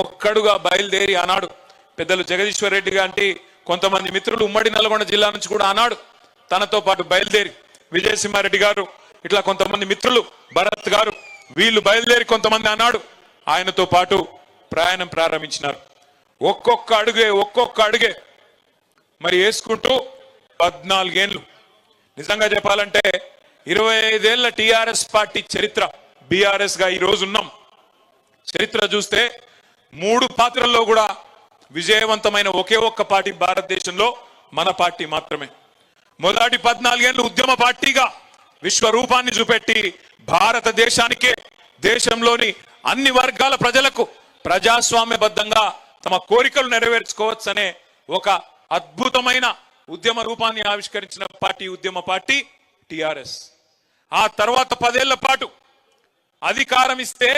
ఒక్కడుగా బయలుదేరి ఆనాడు. పెద్దలు జగదీశ్వర్ రెడ్డి గారి కొంతమంది మిత్రులు ఉమ్మడి నల్గొండ జిల్లా నుంచి కూడా ఆనాడు తనతో పాటు బయలుదేరి విజయసింహారెడ్డి గారు ఇట్లా కొంతమంది మిత్రులు భరత్ గారు వీళ్ళు బయలుదేరి కొంతమంది అన్నాడు ఆయనతో పాటు ప్రయాణం ప్రారంభించినారు. ఒక్కొక్క అడుగే ఒక్కొక్క అడుగే మరి వేసుకుంటూ పద్నాలుగేళ్ళు నిజంగా చెప్పాలంటే ఇరవై ఐదేళ్ళ టీఆర్ఎస్ పార్టీ చరిత్ర బీఆర్ఎస్గా ఈ రోజు ఉన్నాం చరిత్ర చూస్తే మూడు పాత్రల్లో కూడా విజయవంతమైన ఒకే ఒక్క పార్టీ భారతదేశంలో మన పార్టీ మాత్రమే. మొదటి పద్నాలుగేళ్ళు ఉద్యమ పార్టీగా విశ్వరూపాన్ని చూపెట్టి భారతదేశానికే దేశంలోని అన్ని వర్గాల ప్రజలకు ప్రజాస్వామ్యబద్ధంగా తమ కోరికలు నెరవేర్చుకోవచ్చనే ఒక అద్భుతమైన ఉద్యమ రూపాన్ని ఆవిష్కరించిన పార్టీ ఉద్యమ పార్టీ టిఆర్ఎస్. ఆ తర్వాత పదేళ్ళ పాటు అధికారం ఇస్తే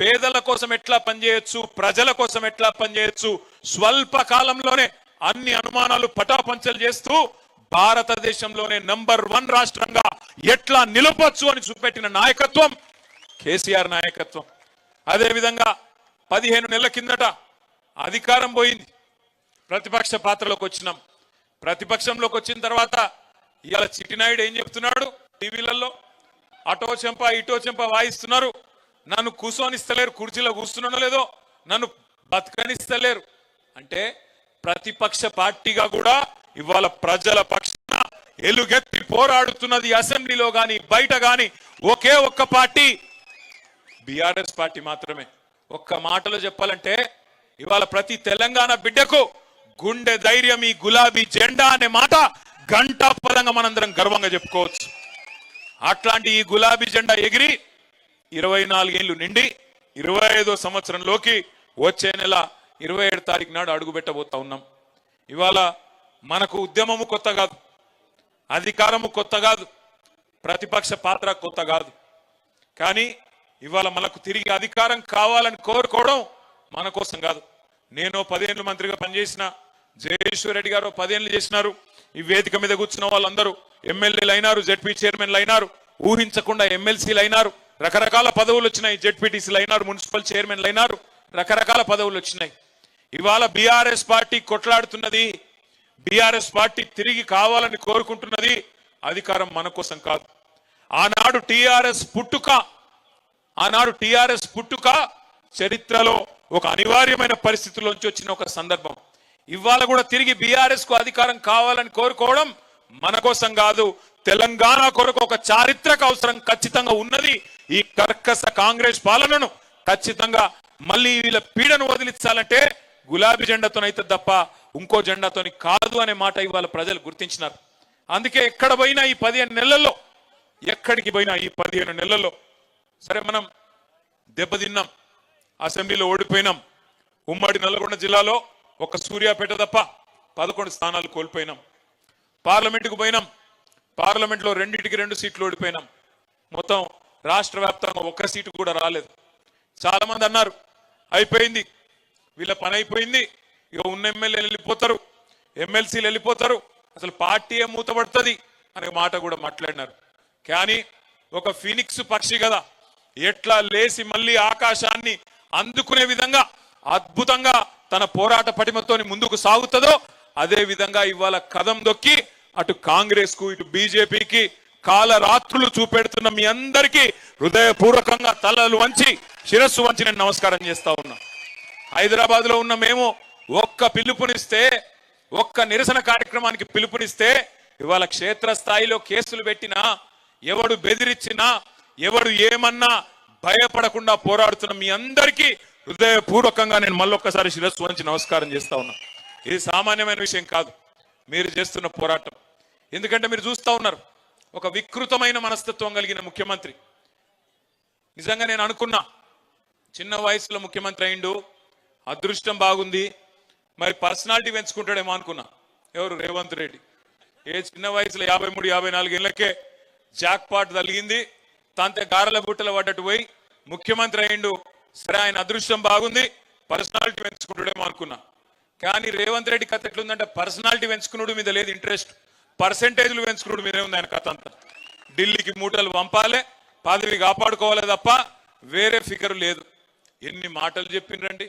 పేదల కోసం ఎట్లా పనిచేయొచ్చు? ప్రజల కోసం ఎట్లా పనిచేయొచ్చు? స్వల్ప కాలంలోనే అన్ని అనుమానాలు పటాపంచలు చేస్తూ భారతదేశంలోనే నంబర్ వన్ రాష్ట్రంగా ఎట్లా నిలపచ్చు అని చూపెట్టిన నాయకత్వం కేసీఆర్ నాయకత్వం. అదేవిధంగా పదిహేను నెలల కిందట అధికారం పోయింది. ప్రతిపక్ష పాత్రలోకి వచ్చినాం. ప్రతిపక్షంలోకి వచ్చిన తర్వాత ఇవాళ చిట్టినాయుడు ఏం చెప్తున్నాడు? టీవీలలో అటో చెంప ఇటో చెంప వాయిస్తున్నారు. నన్ను కూసోనిస్తలేరు కుర్చీలో కూర్చున్నానో లేదో నన్ను బతకనిస్తలేరు. అంటే ప్రతిపక్ష పార్టీగా కూడా ఇవాళ ప్రజల పక్షాన ఎలుగెత్తి పోరాడుతున్నది అసెంబ్లీలో గాని బయట కానీ ఒకే ఒక్క పార్టీ బీఆర్ఎస్ పార్టీ మాత్రమే. ఒక్క మాటలో చెప్పాలంటే ఇవాళ ప్రతి తెలంగాణ బిడ్డకు గుండె ధైర్యం ఈ గులాబీ జెండా అనే మాట గంటా పదంగా మనందరం గర్వంగా చెప్పుకోవచ్చు. అట్లాంటి ఈ గులాబీ జెండా ఎగిరి ఇరవై నాలుగేళ్ళు నిండి ఇరవై ఐదో సంవత్సరంలోకి వచ్చే నెల ఇరవై ఏడు తారీఖు నాడు అడుగుపెట్టబోతా ఉన్నాం. ఇవాళ మనకు ఉద్యమము కొత్త కాదు అధికారము కొత్త కాదు ప్రతిపక్ష పాత్ర కొత్త కాదు. కానీ ఇవాళ మనకు తిరిగి అధికారం కావాలని కోరుకోవడం మన కోసం కాదు. నేను పదేళ్ళు మంత్రిగా పనిచేసిన జయేశ్వర్ రెడ్డి గారు పదేళ్ళు చేసినారు. ఈ వేదిక మీద కూర్చున్న వాళ్ళందరూ ఎమ్మెల్యేలు అయినారు జడ్పీ చైర్మన్లు అయినారు ఊహించకుండా ఎమ్మెల్సీలు అయినారు రకరకాల పదవులు వచ్చినాయి. జెడ్పీటీసీలు అయినారు మున్సిపల్ చైర్మన్లు అయినారు రకరకాల పదవులు వచ్చినాయి. ఇవాళ బీఆర్ఎస్ పార్టీ కొట్లాడుతున్నది. బీఆర్ఎస్ పార్టీ తిరిగి కావాలని కోరుకుంటున్నది అధికారం మన కోసం కాదు. ఆనాడు టిఆర్ఎస్ పుట్టుక ఆనాడు టిఆర్ఎస్ పుట్టుక చరిత్రలో ఒక అనివార్యమైన పరిస్థితుల్లోంచి వచ్చిన ఒక సందర్భం. ఇవాళ కూడా తిరిగి బీఆర్ఎస్కు అధికారం కావాలని కోరుకోవడం మన కోసం కాదు తెలంగాణ కొరకు ఒక చారిత్రక అవసరం ఖచ్చితంగా ఉన్నది. ఈ కర్కస కాంగ్రెస్ పాలనను ఖచ్చితంగా మళ్ళీ వీళ్ళ పీడను వదిలించాలంటే గులాబీ జెండాతోనైతే తప్ప ఇంకో జెండాతోని కాదు అనే మాట ఇవాళ ప్రజలు గుర్తించినారు. అందుకే ఎక్కడ పోయినా ఈ పదిహేను నెలల్లో ఎక్కడికి పోయినా ఈ పదిహేను నెలల్లో సరే మనం దెబ్బతిన్నాం అసెంబ్లీలో ఓడిపోయినాం ఉమ్మడి నల్లగొండ జిల్లాలో ఒక సూర్యాపేట తప్ప పదకొండు స్థానాలు కోల్పోయినాం. పార్లమెంటుకు పోయినాం. పార్లమెంట్లో రెండింటికి రెండు సీట్లు ఓడిపోయినాం. మొత్తం రాష్ట్ర వ్యాప్తంగా ఒక్క సీటు కూడా రాలేదు. చాలామంది అన్నారు అయిపోయింది వీళ్ళ పని అయిపోయింది ఇక ఉన్న ఎమ్మెల్యేలు వెళ్ళిపోతారు ఎమ్మెల్సీలు వెళ్ళిపోతారు అసలు పార్టీ ఏ మూతపడుతుంది అనే మాట కూడా మాట్లాడినారు. కానీ ఒక ఫినిక్స్ పక్షి కదా ఎట్లా లేసి మళ్ళీ ఆకాశాన్ని అందుకునే విధంగా అద్భుతంగా తన పోరాట పటిమతోని ముందుకు సాగుతుందో అదే విధంగా ఇవాళ కదం దొక్కి అటు కాంగ్రెస్కు ఇటు బీజేపీకి కాలరాత్రులు చూపెడుతున్న మీ అందరికీ హృదయపూర్వకంగా తలలు వంచి శిరస్సు వంచి నేను నమస్కారం చేస్తా ఉన్నా. హైదరాబాద్లో ఉన్న మేము ఒక్క పిలుపునిస్తే ఒక్క నిరసన కార్యక్రమానికి పిలుపునిస్తే ఇవాళ క్షేత్రస్థాయిలో కేసులు పెట్టినా ఎవడు బెదిరించినా ఎవడు ఏమన్నా భయపడకుండా పోరాడుతున్న మీ అందరికీ హృదయపూర్వకంగా నేను మళ్ళొక్కసారి శిరస్సు వంచి నమస్కారం చేస్తా ఉన్నా. ఇది సామాన్యమైన విషయం కాదు. మీరు చేస్తున్న పోరాటం. ఎందుకంటే మీరు చూస్తా ఉన్నారు ఒక వికృతమైన మనస్తత్వం కలిగిన ముఖ్యమంత్రి. నిజంగా నేను అనుకున్నా చిన్న వయసులో ముఖ్యమంత్రి అయిండు అదృష్టం బాగుంది మరి పర్సనాలిటీ పెంచుకుంటాడేమో అనుకున్నా. ఎవరు? రేవంత్ రెడ్డి. ఏ చిన్న వయసులో యాభై మూడు యాభై నాలుగు ఏళ్ళకే జాక్ పాట్ తలిగింది తాంతే గారల బుట్టల పడ్డట్టు పోయి ముఖ్యమంత్రి అయిండు. సరే ఆయన అదృష్టం బాగుంది పర్సనాలిటీ పెంచుకుంటాడేమో అనుకున్నా. కానీ రేవంత్ రెడ్డి కథ ఎట్లుందంటే పర్సనాలిటీ పెంచుకున్నాడు మీద లేదు ఇంట్రెస్ట్. పర్సెంటేజ్లు పెంచుకున్నాడు మీదే ఉంది ఆయన కథ అంతా. ఢిల్లీకి మూటలు పంపాలే పదవి కాపాడుకోవాలి తప్ప వేరే ఫిగర్ లేదు. ఎన్ని మాటలు చెప్పిండ్రండి